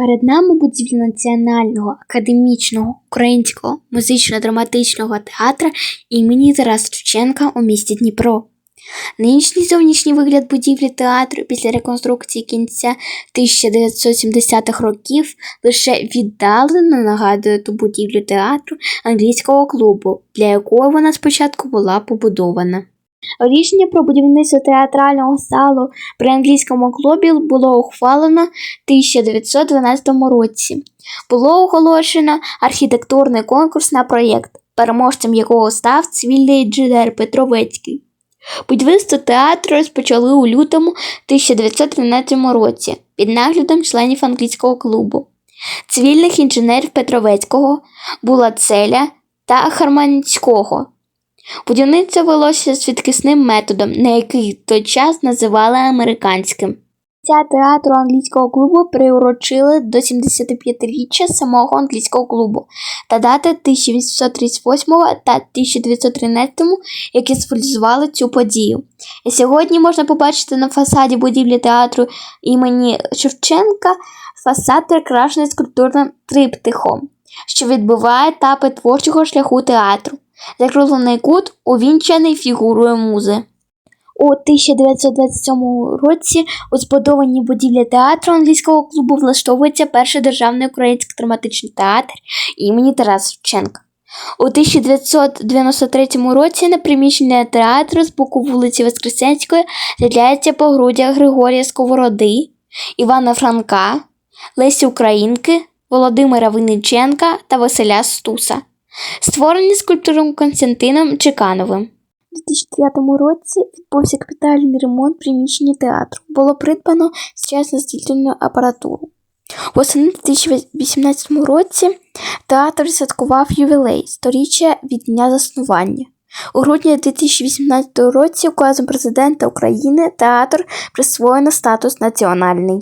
Перед нами будівля Національного академічного українського музично-драматичного театру імені Тараса Шевченка у місті Дніпро. Нинішній зовнішній вигляд будівлі театру після реконструкції кінця 1970-х років лише віддалено нагадує ту будівлю театру англійського клубу, для якої вона спочатку була побудована. Рішення про будівництво театрального залу при англійському клубі було ухвалено 1912 році. Було оголошено архітектурний конкурс на проєкт, переможцем якого став цивільний інженер Петровецький. Будівництво театру розпочали у лютому 1913 році під наглядом членів англійського клубу, цивільних інженерів Петровецького, Булацеля та Харманського. Будівництво велося швидкісним методом, на який той час називали американським. Ця театру англійського клубу приурочили до 75-річчя самого англійського клубу та дати 1838 та 1913, які символізували цю подію. І сьогодні можна побачити на фасаді будівлі театру імені Шевченка фасад прикрашений скульптурним триптихом, що відбиває етапи творчого шляху театру. Закруглений кут увінчаний фігурою музи. У 1927 році у збудованій будівлі театру англійського клубу влаштовується перший державний український драматичний театр імені Тараса Шевченка. У 1993 році на приміщення театру з боку вулиці Воскресенської з'являється погруддя Григорія Сковороди, Івана Франка, Лесі Українки, Володимира Винниченка та Василя Стуса створені скульптором Константином Чекановим. У 2005 році відбувся капітальний ремонт приміщення театру. Було придбано сучасну стільну апаратуру. Восени 2018 році театр святкував ювілей сторіччя від дня заснування. У грудні 2018 році указом президента України театр присвоєно статус національний.